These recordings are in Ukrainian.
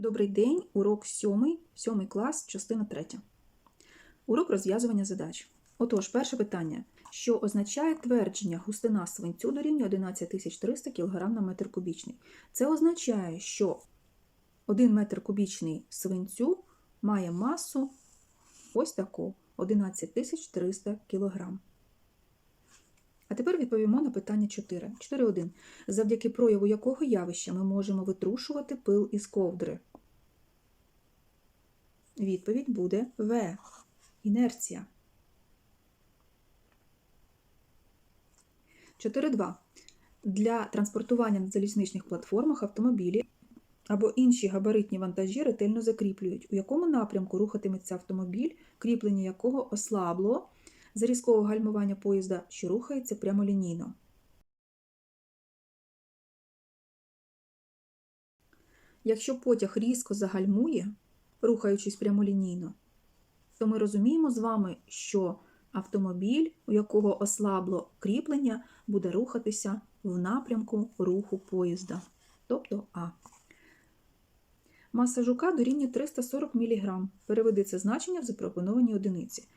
Добрий день, урок 7, 7 клас, частина 3. Урок розв'язування задач. Отож, перше питання. Що означає твердження густина свинцю дорівнює 11300 кг на метр кубічний? Це означає, що 1 метр кубічний свинцю має масу ось таку 11300 кг. А тепер відповімо на питання 4. 4.1. Завдяки прояву якого явища ми можемо витрушувати пил із ковдри? Відповідь буде В. Інерція. 4.2. Для транспортування на залізничних платформах автомобілі або інші габаритні вантажі ретельно закріплюють, у якому напрямку рухатиметься автомобіль, кріплення якого ослабло за різкого гальмування поїзда, що рухається прямолінійно. Якщо потяг різко загальмує, рухаючись прямолінійно, то ми розуміємо з вами, що автомобіль, у якого ослабло кріплення, буде рухатися в напрямку руху поїзда, тобто А. Маса жука дорівнює 340 мг. Переведи це значення в запропоновані одиниці.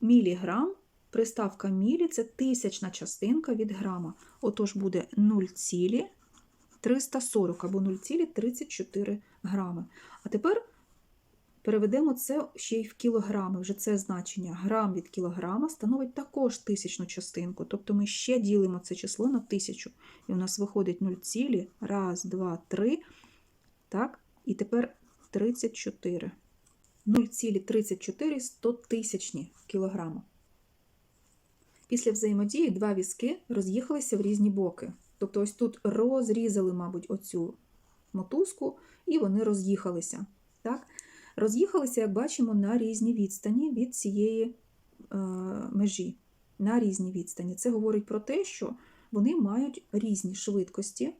Міліграм, приставка мілі це тисячна частинка від грама. Отож буде 0,340 або 0,34 грами. А тепер переведемо це ще й в кілограми. Вже це значення. Грам від кілограма становить також тисячну частинку. Тобто ми ще ділимо це число на тисячу. І у нас виходить 0, раз, два, три. Так? І тепер 34. 0,34 стотисячні кілограма. Після взаємодії два візки роз'їхалися в різні боки. Тобто ось тут розрізали, мабуть, оцю мотузку, і вони роз'їхалися. Так? Роз'їхалися, як бачимо, на різні відстані від цієї е, межі. На різні відстані. Це говорить про те, що вони мають різні швидкості.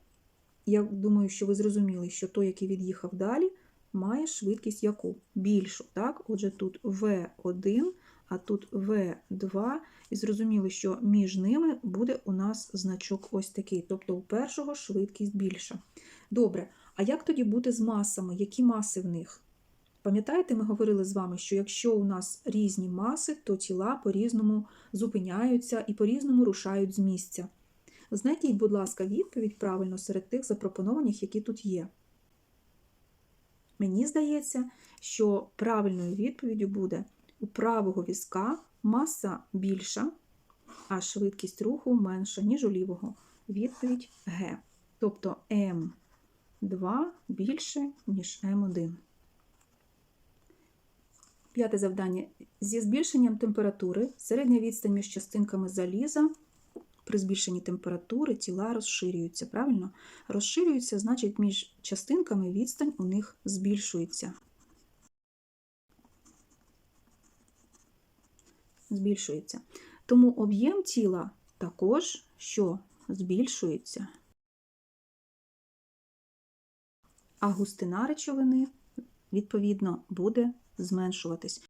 Я думаю, що ви зрозуміли, що той, який від'їхав далі, має швидкість яку? Більшу. Так? Отже, тут V1, а тут V2. І зрозуміли, що між ними буде у нас значок ось такий. Тобто у першого швидкість більша. Добре, а як тоді бути з масами? Які маси в них? Пам'ятаєте, ми говорили з вами, що якщо у нас різні маси, то тіла по-різному зупиняються і по-різному рушають з місця. Знайдіть, будь ласка, відповідь правильно серед тих запропонованих, які тут є. Мені здається, що правильною відповіддю буде у правого візка маса більша, а швидкість руху менша, ніж у лівого. Відповідь Г. Тобто М2 більше, ніж М1. П'яте завдання. Зі збільшенням температури середня відстань між частинками заліза при збільшенні температури тіла розширюються. Правильно? Розширюються, значить, між частинками відстань у них збільшується. Збільшується. Тому об'єм тіла також що збільшується. А густина речовини, відповідно, буде зменшуватись.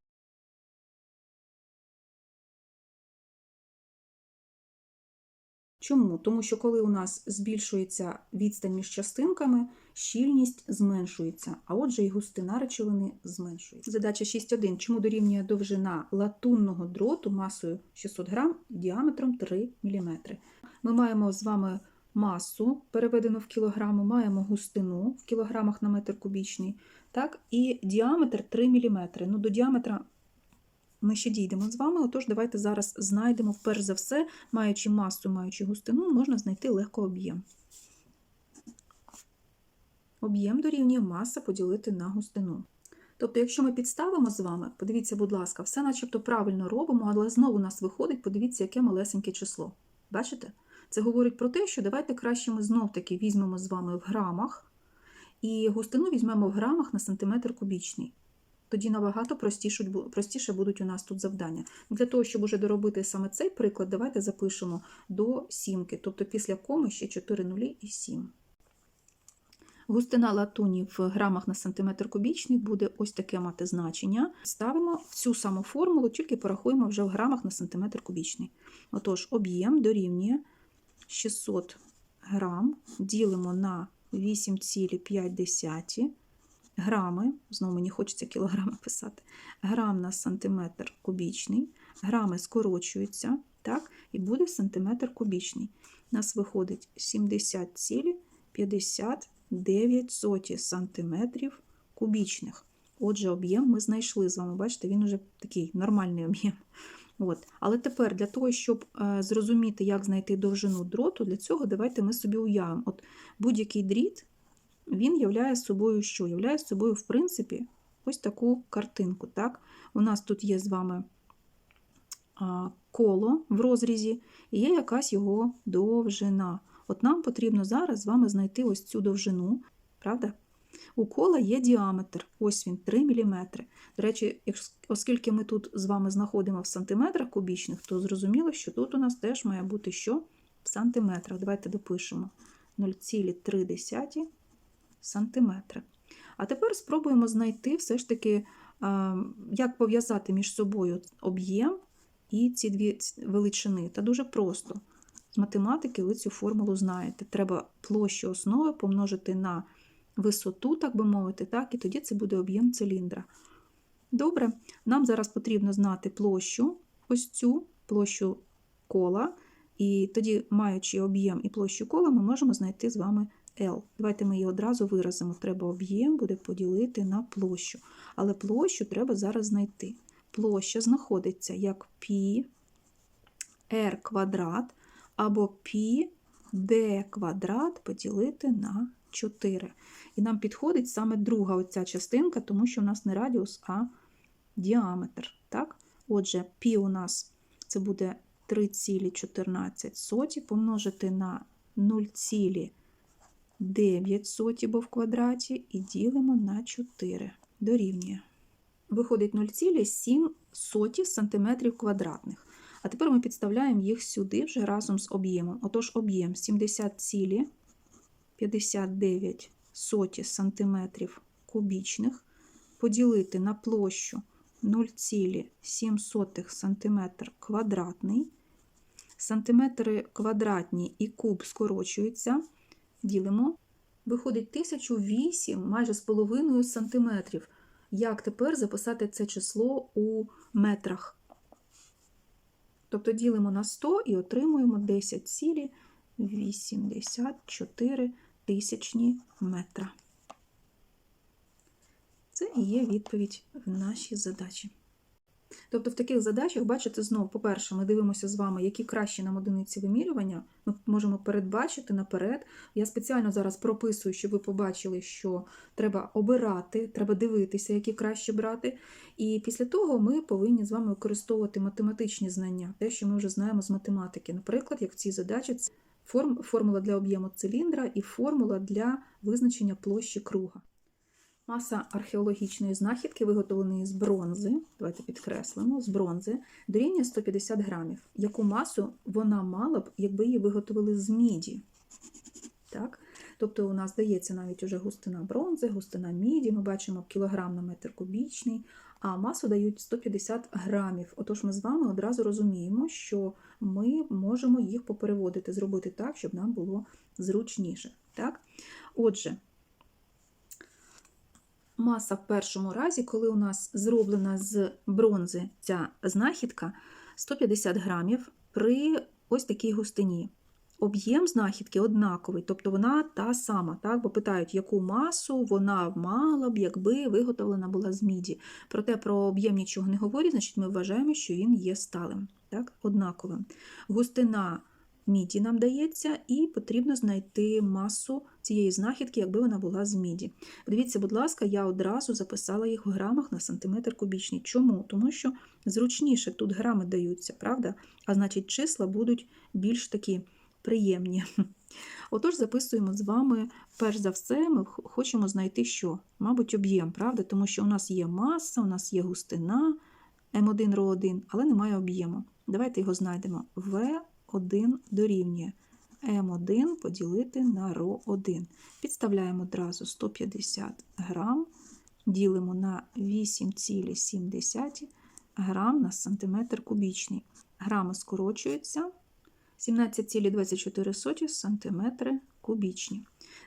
Чому? Тому що коли у нас збільшується відстань між частинками, щільність зменшується, а отже і густина речовини зменшується. Задача 6.1. Чому дорівнює довжина латунного дроту масою 600 грам діаметром 3 мм? Ми маємо з вами масу, переведену в кілограми, маємо густину в кілограмах на метр кубічний, так, і діаметр 3 мм. Ну, до діаметра ми ще дійдемо з вами, отож, давайте зараз знайдемо, перш за все, маючи масу, маючи густину, можна знайти легко об'єм. Об'єм дорівнює маса поділити на густину. Тобто, якщо ми підставимо з вами, подивіться, будь ласка, все начебто правильно робимо, але знову у нас виходить, подивіться, яке малесеньке число. Бачите? Це говорить про те, що давайте краще ми знов-таки візьмемо з вами в грамах, і густину візьмемо в грамах на сантиметр кубічний. Тоді набагато простіше, будуть у нас тут завдання. Для того, щоб уже доробити саме цей приклад, давайте запишемо до сімки, тобто після коми ще 4 нулі і 7. Густина латуні в грамах на сантиметр кубічний буде ось таке мати значення. Ставимо цю саму формулу, тільки порахуємо вже в грамах на сантиметр кубічний. Отож, об'єм дорівнює 600 грам, ділимо на 8,5 грами, знову мені хочеться кілограми писати, грам на сантиметр кубічний, грами скорочуються, так, і буде сантиметр кубічний. У нас виходить 70,59 сантиметрів кубічних. Отже, об'єм ми знайшли з вами, бачите, він уже такий нормальний об'єм. От. Але тепер для того, щоб е, зрозуміти, як знайти довжину дроту, для цього давайте ми собі уявимо. От будь-який дріт, він являє собою що? Являє собою, в принципі, ось таку картинку. Так? У нас тут є з вами коло в розрізі, і є якась його довжина. От нам потрібно зараз з вами знайти ось цю довжину, правда? У кола є діаметр, ось він 3 мм. До речі, оскільки ми тут з вами знаходимо в сантиметрах кубічних, то зрозуміло, що тут у нас теж має бути що? В сантиметрах. Давайте допишемо 0,3 сантиметри. А тепер спробуємо знайти все ж таки, як пов'язати між собою об'єм і ці дві величини. Та дуже просто. З математики ви цю формулу знаєте. Треба площу основи помножити на висоту, так би мовити, так, і тоді це буде об'єм циліндра. Добре, нам зараз потрібно знати площу, ось цю площу кола, і тоді, маючи об'єм і площу кола, ми можемо знайти з вами L. Давайте ми її одразу виразимо. Треба об'єм буде поділити на площу. Але площу треба зараз знайти. Площа знаходиться як π r квадрат або π d квадрат поділити на 4. І нам підходить саме друга оця частинка, тому що в нас не радіус, а діаметр. Так? Отже, π у нас це буде 3,14 помножити на 0,9, бо в квадраті, і ділимо на 4. Дорівнює. Виходить 0,7 см квадратних. А тепер ми підставляємо їх сюди вже разом з об'ємом. Отож, об'єм 70,59 см кубічних поділити на площу 0,7 см квадратний. Сантиметри квадратні і куб скорочуються. Ділимо. Виходить 1008 майже з половиною сантиметрів. Як тепер записати це число у метрах? Тобто ділимо на 100 і отримуємо 10,84 тисячні метра. Це і є відповідь в нашій задачі. Тобто в таких задачах, бачите, знову, по-перше, ми дивимося з вами, які кращі нам одиниці вимірювання. Ми можемо передбачити наперед. Я спеціально зараз прописую, щоб ви побачили, що треба обирати, треба дивитися, які краще брати. І після того ми повинні з вами використовувати математичні знання, те, що ми вже знаємо з математики. Наприклад, як в цій задачі, це формула для об'єму циліндра і формула для визначення площі круга. Маса археологічної знахідки, виготовленої з бронзи, давайте підкреслимо, з бронзи, дорівнює 150 грамів. Яку масу вона мала б, якби її виготовили з міді? Так? Тобто у нас дається навіть уже густина бронзи, густина міді, ми бачимо кілограм на метр кубічний, а масу дають 150 грамів. Отож ми з вами одразу розуміємо, що ми можемо їх попереводити, зробити так, щоб нам було зручніше. Так? Отже, маса в першому разі, коли у нас зроблена з бронзи ця знахідка 150 грамів при ось такій густині. Об'єм знахідки однаковий, тобто вона та сама, так? бо питають, яку масу вона мала б, якби виготовлена була з міді. Проте про об'єм нічого не говорить, значить ми вважаємо, що він є сталим, так? однаковим. Густина міді нам дається, і потрібно знайти масу цієї знахідки, якби вона була з міді. Подивіться, будь ласка, я одразу записала їх в грамах на сантиметр кубічний. Чому? Тому що зручніше тут грами даються, правда? А значить, числа будуть більш такі приємні. Отож, записуємо з вами, перш за все, ми хочемо знайти що? Мабуть, об'єм, правда? Тому що у нас є маса, у нас є густина М1 Ро1, але немає об'єму. Давайте його знайдемо. В1 дорівнює М1 поділити на Ро1. Підставляємо одразу 150 грам, ділимо на 8,7 грам на сантиметр кубічний. Грами скорочуються. 17,24 см кубічні.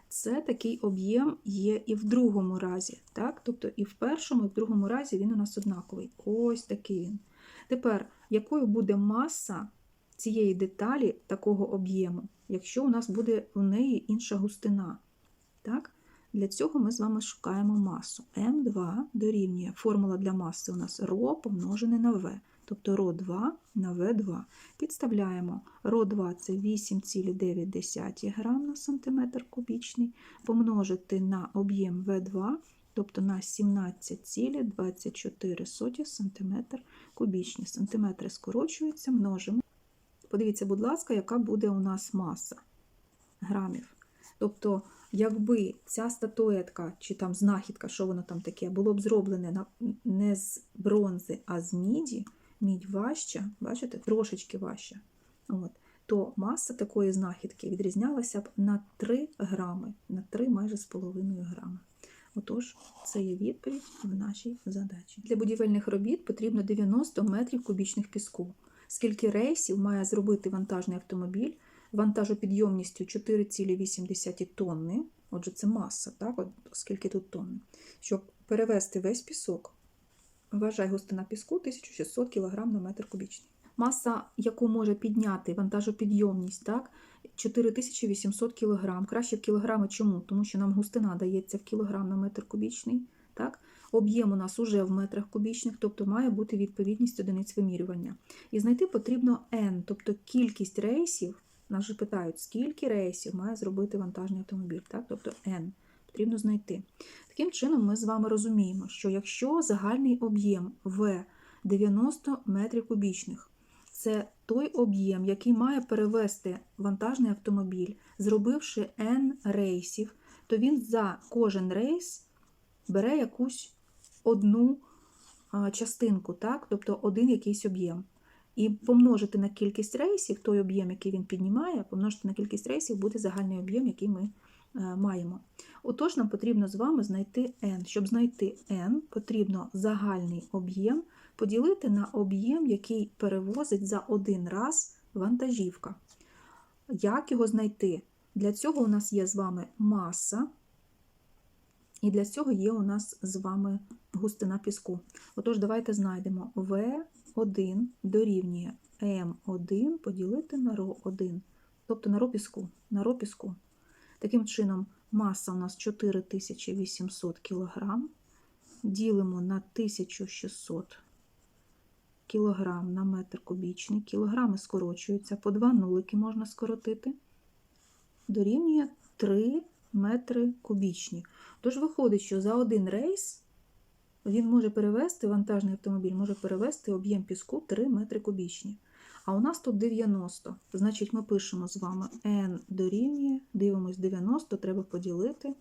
Це такий об'єм є і в другому разі. Так? Тобто і в першому, і в другому разі він у нас однаковий. Ось такий він. Тепер, якою буде маса цієї деталі такого об'єму, якщо у нас буде у неї інша густина? Так? Для цього ми з вами шукаємо масу. М2 дорівнює формула для маси у нас ρ помножене на В. Тобто ρ2 на В2. Підставляємо ρ2 це 8,9 грам на сантиметр кубічний, помножити на об'єм В2, тобто на 17,24 см кубічні. Сантиметри скорочуються, множимо. Подивіться, будь ласка, яка буде у нас маса грамів. Тобто, якби ця статуетка чи там знахідка, що воно там таке, було б зроблене не з бронзи, а з міді, мідь важча, бачите, трошечки важча, от, то маса такої знахідки відрізнялася б на 3 грами, на 3 майже з половиною грами. Отож, це є відповідь в нашій задачі. Для будівельних робіт потрібно 90 метрів кубічних піску. Скільки рейсів має зробити вантажний автомобіль вантажопідйомністю 4,8 тонни, отже, це маса, так, от скільки тут тонн, щоб перевести весь пісок, вважай густина піску 1600 кг на метр кубічний. Маса, яку може підняти вантажопідйомність, так, 4800 кг. Краще в кілограми чому? Тому що нам густина дається в кілограм на метр кубічний. Так? Об'єм у нас уже в метрах кубічних, тобто має бути відповідність одиниць вимірювання. І знайти потрібно n, тобто кількість рейсів. Нас же питають, скільки рейсів має зробити вантажний автомобіль, так? тобто n. Потрібно знайти. Таким чином, ми з вами розуміємо, що якщо загальний об'єм В 90 метрів кубічних, це той об'єм, який має перевести вантажний автомобіль, зробивши n рейсів, то він за кожен рейс бере якусь одну частинку, так? тобто один якийсь об'єм. І помножити на кількість рейсів, той об'єм, який він піднімає, помножити на кількість рейсів буде загальний об'єм, який ми маємо. Отож, нам потрібно з вами знайти n. Щоб знайти n, потрібно загальний об'єм поділити на об'єм, який перевозить за один раз вантажівка. Як його знайти? Для цього у нас є з вами маса, і для цього є у нас з вами густина піску. Отож, давайте знайдемо В1 дорівнює М1 поділити на РО1, тобто на ро піску. На ро піску. Таким чином, маса у нас 4800 кг. Ділимо на 1600 кг на метр кубічний. Кілограми скорочуються, по два нулики можна скоротити. Дорівнює 3 метри кубічні. Тож виходить, що за один рейс він може перевести, вантажний автомобіль може перевести об'єм піску 3 метри кубічні. А у нас тут 90. Значить, ми пишемо з вами n дорівнює, дивимось 90, треба поділити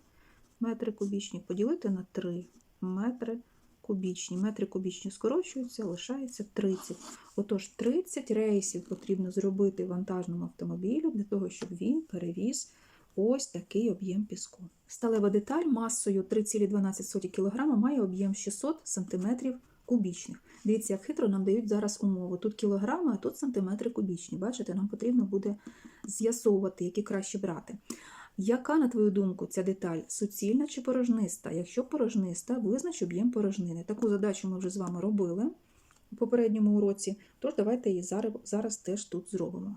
метри кубічні, поділити на 3 метри кубічні. Метри кубічні скорочуються, лишається 30. Отож, 30 рейсів потрібно зробити вантажному автомобілю для того, щоб він перевіз ось такий об'єм піску. Сталева деталь масою 3,12 кг має об'єм 600 см кубічних. Дивіться, як хитро нам дають зараз умову. Тут кілограми, а тут сантиметри кубічні. Бачите, нам потрібно буде з'ясовувати, які краще брати. Яка, на твою думку, ця деталь суцільна чи порожниста? Якщо порожниста, визнач об'єм порожнини. Таку задачу ми вже з вами робили у попередньому уроці, тож давайте її зараз, зараз теж тут зробимо.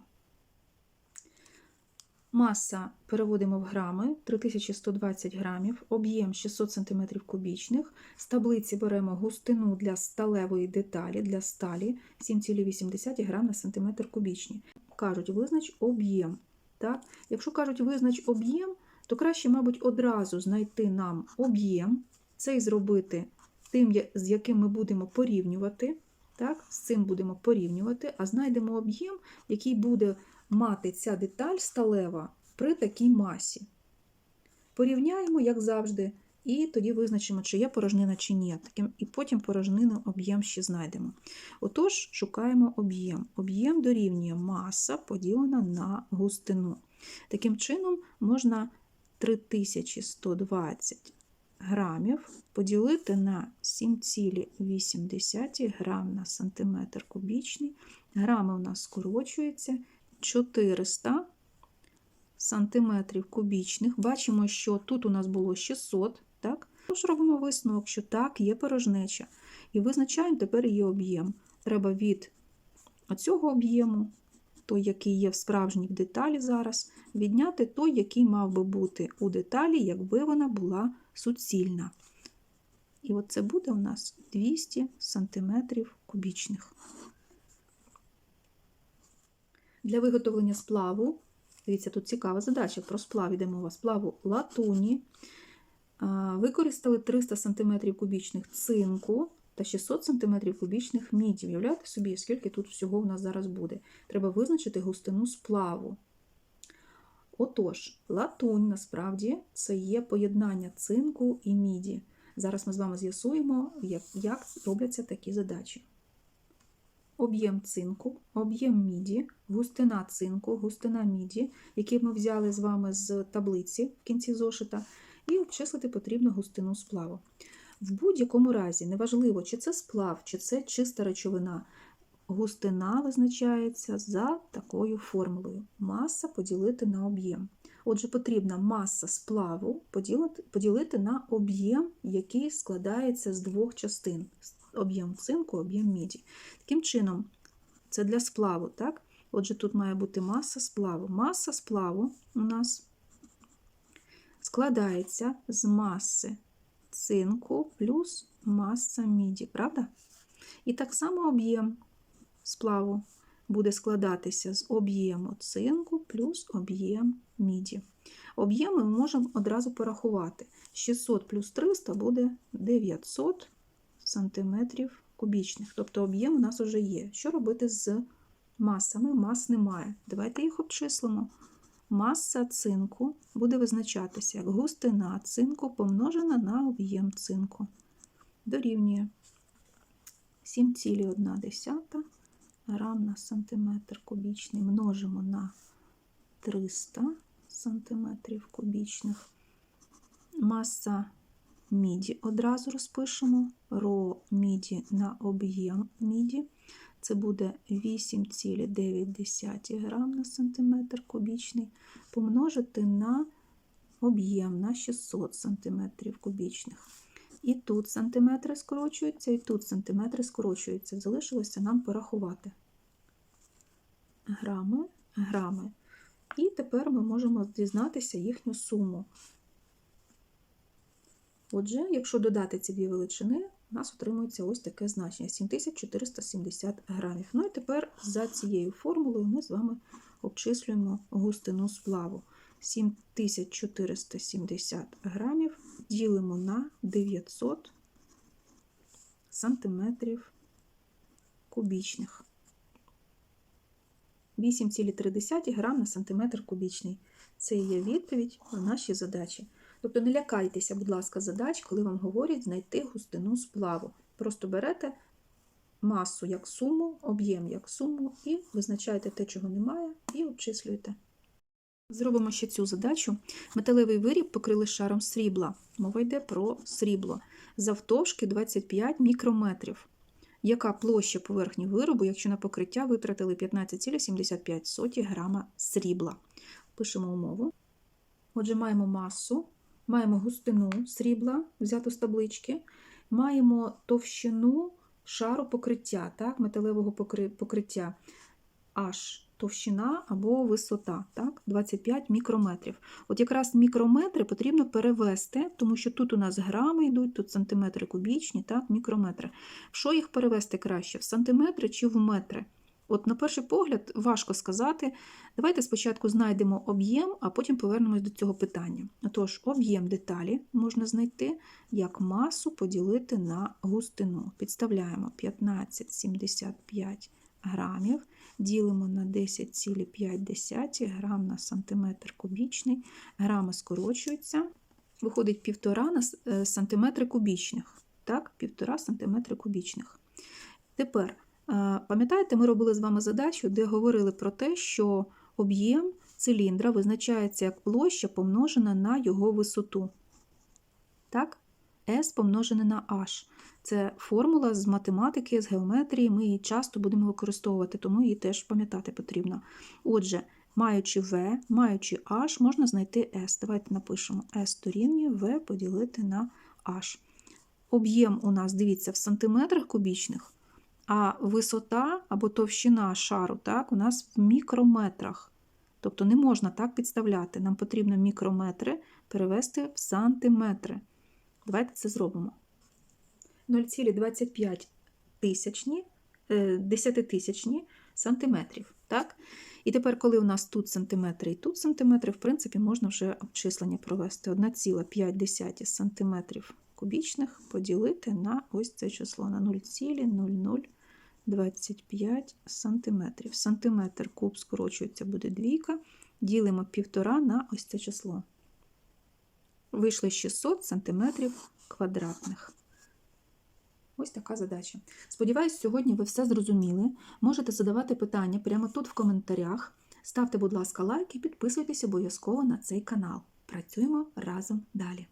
Маса переводимо в грами 3120 грамів, об'єм 600 см кубічних. З таблиці беремо густину для сталевої деталі, для сталі 7,8 грам на сантиметр кубічний. Кажуть, визнач об'єм. Так? Якщо кажуть, визнач об'єм, то краще, мабуть, одразу знайти нам об'єм, цей зробити тим, з яким ми будемо порівнювати. Так? З цим будемо порівнювати, а знайдемо об'єм, який буде мати ця деталь сталева при такій масі. Порівняємо, як завжди, і тоді визначимо, чи є порожнина, чи ні. І потім порожнину об'єм ще знайдемо. Отож, шукаємо об'єм. Об'єм дорівнює маса поділена на густину. Таким чином, можна 3120 грамів поділити на 7,8 грам на сантиметр кубічний. Грами у нас скорочуються 400 сантиметрів кубічних. Бачимо, що тут у нас було 600, так? Тож робимо висновок, що так, є порожнеча. І визначаємо тепер її об'єм. Треба від оцього об'єму, той, який є в справжній в деталі зараз, відняти той, який мав би бути у деталі, якби вона була суцільна. І от це буде у нас 200 сантиметрів кубічних. Для виготовлення сплаву, дивіться, тут цікава задача про сплав іде мова, сплаву латуні. Використали 300 см кубічних цинку та 600 см кубічних міді. Уявляєте собі, скільки тут всього у нас зараз буде. Треба визначити густину сплаву. Отож, латунь насправді це є поєднання цинку і міді. Зараз ми з вами з'ясуємо, як робляться такі задачі. Об'єм цинку, об'єм міді, густина цинку, густина міді, які ми взяли з вами з таблиці в кінці зошита, і обчислити потрібно густину сплаву. В будь-якому разі, неважливо, чи це сплав, чи це чиста речовина, густина визначається за такою формулою: маса поділити на об'єм. Отже, потрібна маса сплаву поділити на об'єм, який складається з двох частин: об'єм цинку, об'єм міді. Таким чином, це для сплаву, так? Отже, тут має бути маса сплаву. Маса сплаву у нас складається з маси цинку плюс маса міді, правда? І так само об'єм сплаву буде складатися з об'єму цинку плюс об'єм міді. Об'єми ми можемо одразу порахувати. 600 плюс 300 буде 900 сантиметрів кубічних. Тобто об'єм у нас вже є. Що робити з масами? Мас немає. Давайте їх обчислимо. Маса цинку буде визначатися як густина цинку помножена на об'єм цинку. Дорівнює 7,1 грам на сантиметр кубічний множимо на 300 сантиметрів кубічних. Маса міді одразу розпишемо, ро міді на об'єм міді. Це буде 8,9 грам на сантиметр кубічний, помножити на об'єм на 600 сантиметрів кубічних. І тут сантиметри скорочуються, і тут сантиметри скорочуються. Залишилося нам порахувати грами, грами. І тепер ми можемо дізнатися їхню суму. Отже, якщо додати ці дві величини, у нас отримується ось таке значення 7470 грамів. Ну і тепер за цією формулою ми з вами обчислюємо густину сплаву. 7470 грамів ділимо на 900 сантиметрів кубічних. 8,3 грам на сантиметр кубічний. Це є відповідь на наші задачі. Тобто не лякайтеся, будь ласка, задач, коли вам говорять знайти густину сплаву. Просто берете масу як суму, об'єм як суму і визначаєте те, чого немає, і обчислюєте. Зробимо ще цю задачу. Металевий виріб покрили шаром срібла. Мова йде про срібло. Завтовшки 25 мікрометрів. Яка площа поверхні виробу, якщо на покриття витратили 15,75 грама срібла? Пишемо умову. Отже, маємо масу, маємо густину срібла, взяту з таблички, маємо товщину шару покриття, так, металевого покриття H товщина або висота, так, 25 мікрометрів. От якраз мікрометри потрібно перевести, тому що тут у нас грами йдуть, тут сантиметри кубічні, так, мікрометри. Що їх перевести краще? В сантиметри чи в метри? От на перший погляд важко сказати. Давайте спочатку знайдемо об'єм, а потім повернемось до цього питання. Отож, об'єм деталі можна знайти як масу поділити на густину. Підставляємо 15,75 грамів, ділимо на 10,5 грам на сантиметр кубічний. Грами скорочуються, виходить 1,5 на е, сантиметри кубічних. Так, 1,5 сантиметри кубічних. Тепер, пам'ятаєте, ми робили з вами задачу, де говорили про те, що об'єм циліндра визначається як площа помножена на його висоту. Так? S помножене на H. Це формула з математики, з геометрії. Ми її часто будемо використовувати, тому її теж пам'ятати потрібно. Отже, Маючи В, маючи H, можна знайти S. Давайте напишемо S дорівнює V поділити на H. Об'єм у нас, дивіться, в сантиметрах кубічних, а висота або товщина шару так, у нас в мікрометрах. Тобто не можна так підставляти. Нам потрібно мікрометри перевести в сантиметри. Давайте це зробимо. 0,25 тисячні, е, десятитисячні сантиметрів. Так? І тепер, коли у нас тут сантиметри і тут сантиметри, в принципі, можна вже обчислення провести. 1,5 сантиметрів кубічних поділити на ось це число на 0,0025 сантиметрів. Сантиметр куб скорочується, буде двійка. Ділимо півтора на ось це число. Вийшли 600 сантиметрів квадратних. Ось така задача. Сподіваюсь, сьогодні ви все зрозуміли. Можете задавати питання прямо тут в коментарях. Ставте, будь ласка, лайк і підписуйтесь обов'язково на цей канал. Працюємо разом далі.